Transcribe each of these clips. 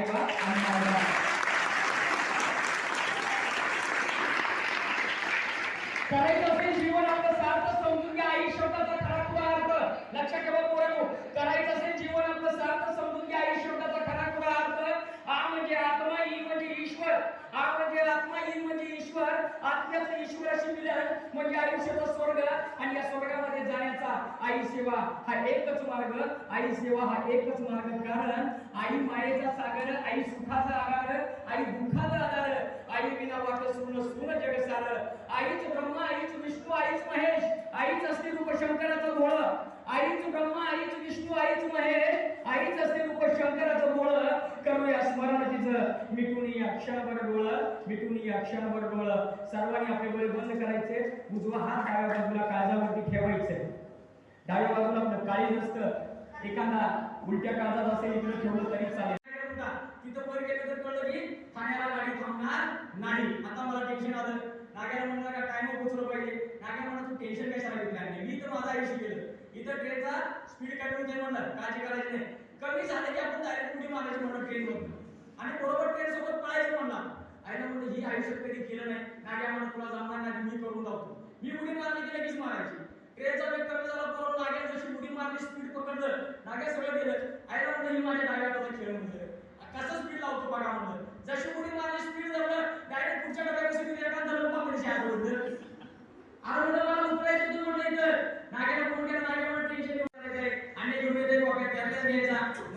आईबा आणि मायबा करायचं असेल जीवन आपलं सार्थ समजून घ्या आई शब्दाचा खरा खुरा अर्थ लक्षात ठेवा पोरांनो करायचं असेल जीवन आपलं सार्थ समजून घ्या आई शब्दाचा खरा खुरा अर्थ आ म्हणजे आत्मा ई म्हणजे ईश्वर आ म्हणजे आत्मा ई म्हणजे ईश्वर आत्म्याचं ईश्वराशी मिलन म्हणजे आयुष्याचा स्वर्ग आणि या स्वर्गामध्ये जाण्याचा आई सेवा हा एकच मार्ग आई सेवा हा एकच मार्ग कारण आई मायेचा सागर आई सुखाचा आगार आई दुःखाचा आधार. आई विना वाट सुन सुन जग सार. आईच ब्रह्मा आईच विष्णू आईच महेश. आईच असते रूप शंकराचं भोळ आईच ब्रह्मा आईच विष्णू आईच महेश. आईच असते रूप शंकराचं भोळ करूया स्मरण तिचं. मिटून या क्षणभर डोळ. मिटून या क्षणभर डोळ. सर्वांनी आपले डोळे बंद करायचे. उजवा हात डाव्या बाजूला काळजावरती ठेवायचे. डाव्या बाजूला आपलं काळी नसतं एखादा उलट्या काळजात असेल इकडे ठेवलं तरी चालेल. तिथं वर गेलं तर कळलं की ठाण्याला गाडी थांबणार नाही. आता मला टेन्शन आलं. नाग्याला म्हणलं का टाइम पोहोचलं पाहिजे. नाग्या म्हणा तू टेन्शन कशाला घेतलं नाही मी तर माझा आयुष्य गेलं इथं ट्रेनचा स्पीड कमी होते म्हणलं काळजी करायची नाही. कमी झालं की आपण डायरेक्ट उडी मारायची म्हणलं ट्रेन मधून आणि बरोबर ट्रेन सोबत पळायचं म्हणला. आईला म्हणलं ही आयुष्यात कधी केलं नाही. नाग्या म्हणत तुला जमणार नाही मी करून लावतो मी उडी मारली की लगेच मारायची ट्रेनचा वेग कमी झाला बरोबर नाग्या जशी उडी मारली स्पीड पकडलं सगळं गेलं आईला म्हणलं ही माझ्या डाव्या खेळ म्हणलं कसं स्पीड लावतो बघा म्हणलं जशी उडी माझी स्पीड धरलं डायरेक्ट पुढच्या डब्यापासून तुम्ही एका धरलं पकडशी हात होतं अरे मला उतरायचं तू म्हटलं इथं. नाग्याला फोन केला टेन्शन आणि घेऊन येते कॉपी घ्यायचा.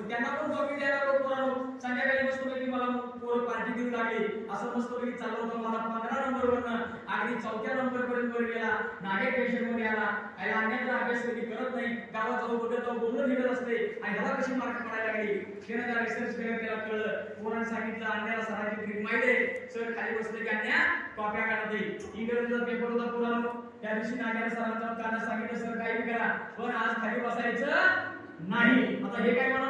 त्यांना पण कॉपी द्यायला लोक संध्याकाळी मस्त मला पोर पार्टी देऊ लागली. असं मस्त पैकी चाललं होतं मला नंबर वरनं अगदी चौथ्या नंबर पर्यंत वर गेला. नागे टेन्शनमध्ये आला याला अन्याचा अभ्यास कधी करत नाही. गावात जाऊ बघत जाऊ बोलणं निघत असते. आणि ह्याला कशी मार्क पडायला लागली? त्यानं त्या रिसर्च केलं त्याला कळलं. पोरांनी सांगितलं अन्याला सरांची ट्रिक माहिती आहे. सर खाली बसले की अन्या कॉप्या काढत इंग्रजीचा पेपर होता पोरांनो त्या दिवशी नाग्याला सरांचा त्यांना सांगितलं सर काही करा. पण आज खाली बसायचं नाही. आता हे काय म्हणा